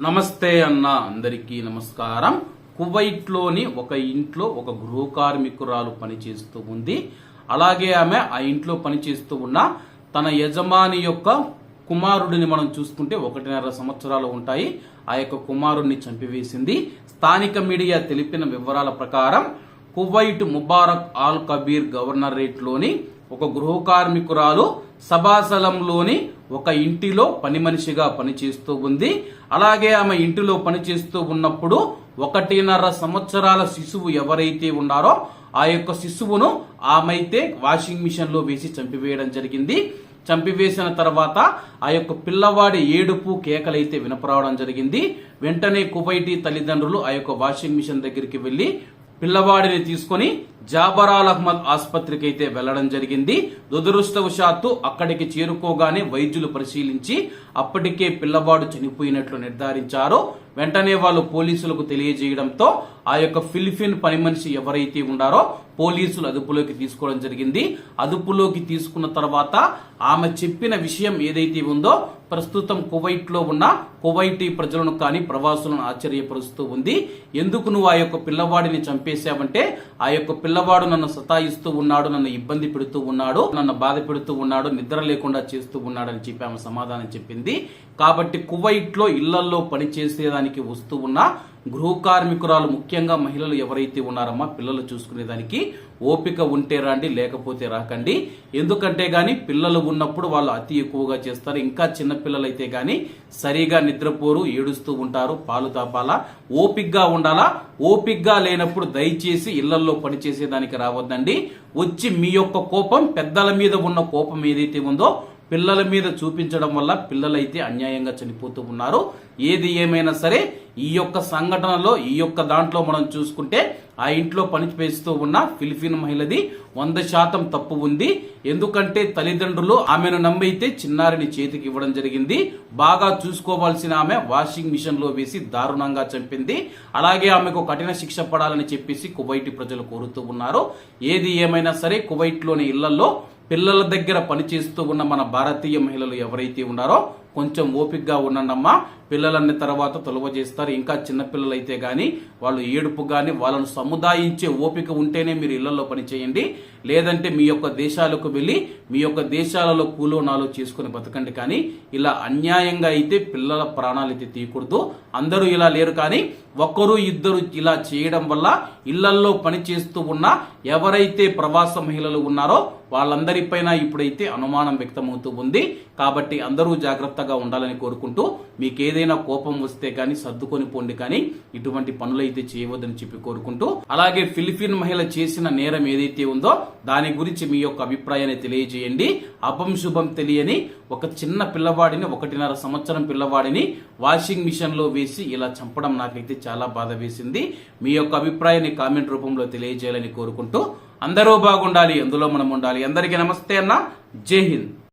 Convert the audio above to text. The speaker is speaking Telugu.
నమస్తే అన్న అందరికీ నమస్కారం. కువైట్లోని ఒక ఇంట్లో ఒక గృహ కార్మికురాలు పనిచేస్తూ ఉంది. అలాగే ఆమె ఆ ఇంట్లో పనిచేస్తూ ఉన్న తన యజమాని యొక్క కుమారుడిని మనం చూసుకుంటే ఒకటిన్నర సంవత్సరాలు ఉంటాయి. ఆ యొక్క కుమారుడిని చంపివేసింది. స్థానిక మీడియా తెలిపిన వివరాల ప్రకారం కువైట్ ముబారక్ ఆల్ కబీర్ గవర్నరేట్లోని ఒక గృహ కార్మికురాలు సభాస్థలంలోని ఒక ఇంటిలో పని మనిషిగా పనిచేస్తూ ఉంది. అలాగే ఆమె ఇంటిలో పనిచేస్తూ ఉన్నప్పుడు ఒకటిన్నర సంవత్సరాల శిశువు ఎవరైతే ఉన్నారో ఆ యొక్క శిశువును ఆమెతే వాషింగ్ మిషన్లో వేసి చంపివేయడం జరిగింది. చంపివేసిన తర్వాత ఆ యొక్క పిల్లవాడి ఏడుపు కేకలైతే వినపరావడం జరిగింది. వెంటనే కుబైటి తల్లిదండ్రులు ఆ యొక్క వాషింగ్ మిషన్ దగ్గరికి వెళ్ళి పిల్లవాడిని తీసుకొని జాబరాల్ అహ్మద్ ఆసుపత్రికి అయితే వెళ్ళడం జరిగింది. దురదృష్టవశాత్తు అక్కడికి చేరుకోగానే వైద్యులు పరిశీలించి అప్పటికే పిల్లవాడు చనిపోయినట్లు నిర్ధారించారు. వెంటనే వాళ్ళు పోలీసులకు తెలియజేయడంతో ఆ యొక్క ఫిలిపిన్ పని మనిషి ఎవరైతే ఉన్నారో పోలీసులు అదుపులోకి తీసుకోవడం జరిగింది. అదుపులోకి తీసుకున్న తర్వాత ఆమె చెప్పిన విషయం ఏదైతే ఉందో ప్రస్తుతం కువైట్లో ఉన్న కువైటీ ప్రజలను కానీ ప్రవాసులను ఆశ్చర్యపరుస్తూ ఉంది. ఎందుకు నువ్వు ఆ యొక్క పిల్లవాడిని చంపేశావంటే ఆ యొక్క పిల్లవాడు నన్ను సతాయిస్తూ ఉన్నాడు నన్ను ఇబ్బంది పెడుతూ ఉన్నాడు నన్ను బాధ పెడుతూ ఉన్నాడు నిద్ర లేకుండా చేస్తూ ఉన్నాడని చెప్పి ఆమె సమాధానం చెప్పింది. కాబట్టి కువైట్లో ఇళ్ళలో పనిచేసేదానికి వస్తూ ఉన్న గృహ కార్మికురాలు ముఖ్యంగా మహిళలు ఎవరైతే ఉన్నారమ్మా పిల్లలు చూసుకునేదానికి ఓపిక ఉంటే రాండి లేకపోతే రాకండి. ఎందుకంటే గాని పిల్లలు ఉన్నప్పుడు వాళ్ళు అతి ఎక్కువగా చేస్తారు. ఇంకా చిన్న పిల్లలైతే గాని సరిగా నిద్రపోరు ఏడుస్తూ ఉంటారు పాలు తాపాలా ఓపిగ్గా ఉండాలా? ఓపిగ్గా లేనప్పుడు దయచేసి ఇళ్ళలో పనిచేసేదానికి రావద్దండి. వచ్చి మీ యొక్క కోపం పెద్దల మీద ఉన్న కోపం ఏదైతే ఉందో పిల్లల మీద చూపించడం వల్ల పిల్లలైతే అన్యాయంగా చనిపోతూ ఉన్నారు. ఏది ఏమైనా సరే ఈ యొక్క సంఘటనలో ఈ యొక్క దాంట్లో మనం చూసుకుంటే ఆ ఇంట్లో పనిచేస్తూ ఉన్న ఫిలిపిన్ మహిళది వంద శాతం తప్పు ఉంది. ఎందుకంటే తల్లిదండ్రులు ఆమెను నమ్మైతే చిన్నారిని చేతికి ఇవ్వడం జరిగింది. బాగా చూసుకోవాల్సిన ఆమె వాషింగ్ మిషన్లో వేసి దారుణంగా చంపింది. అలాగే ఆమెకు కఠిన శిక్ష పడాలని చెప్పేసి కువైట్ ప్రజలు కోరుతూ ఉన్నారు. ఏది ఏమైనా సరే కువైట్లోని ఇళ్ళలో పిల్లల దగ్గర పనిచేస్తూ ఉన్న మన భారతీయ మహిళలు ఎవరైతే ఉన్నారో కొంచెం ఓపికగా ఉండండమ్మా. పిల్లలన్నీ తర్వాత తొలవ చేస్తారు. ఇంకా చిన్నపిల్లలు అయితే కానీ వాళ్ళు ఏడుపు కానీ వాళ్ళను సముదాయించే ఓపిక ఉంటేనే మీరు ఇళ్ళలో పనిచేయండి లేదంటే మీ యొక్క దేశాలకు వెళ్ళి మీ యొక్క దేశాలలో కూలోనాలు చేసుకుని బతకండి. కానీ ఇలా అన్యాయంగా అయితే పిల్లల ప్రాణాలు అయితే తీయకూడదు. అందరూ ఇలా లేరు కానీ ఒక్కరు ఇద్దరు ఇలా చేయడం వల్ల ఇళ్ళల్లో పనిచేస్తూ ఉన్న ఎవరైతే ప్రవాస మహిళలు ఉన్నారో వాళ్ళందరిపైన ఇప్పుడైతే అనుమానం వ్యక్తమవుతూ ఉంది. కాబట్టి అందరూ జాగ్రత్తగా ఉండాలని కోరుకుంటూ మీకేది ఏదైనా కోపం వస్తే కానీ సర్దుకొని పోండి కానీ ఇటువంటి పనులైతే చేయవద్దని చెప్పి కోరుకుంటూ అలాగే ఫిలిపిన్ మహిళ చేసిన నేరం ఏదైతే ఉందో దాని గురించి మీ యొక్క అభిప్రాయాన్ని తెలియజేయండి. అపం శుభం తెలియని ఒక చిన్న పిల్లవాడిని ఒకటిన్నర సంవత్సరం పిల్లవాడిని వాషింగ్ మిషన్లో వేసి ఇలా చంపడం నాకైతే చాలా బాధ వేసింది. మీ యొక్క అభిప్రాయాన్ని కామెంట్ రూపంలో తెలియజేయాలని కోరుకుంటూ అందరూ బాగుండాలి అందులో మనం ఉండాలి. అందరికీ నమస్తే అన్న. జై హింద్.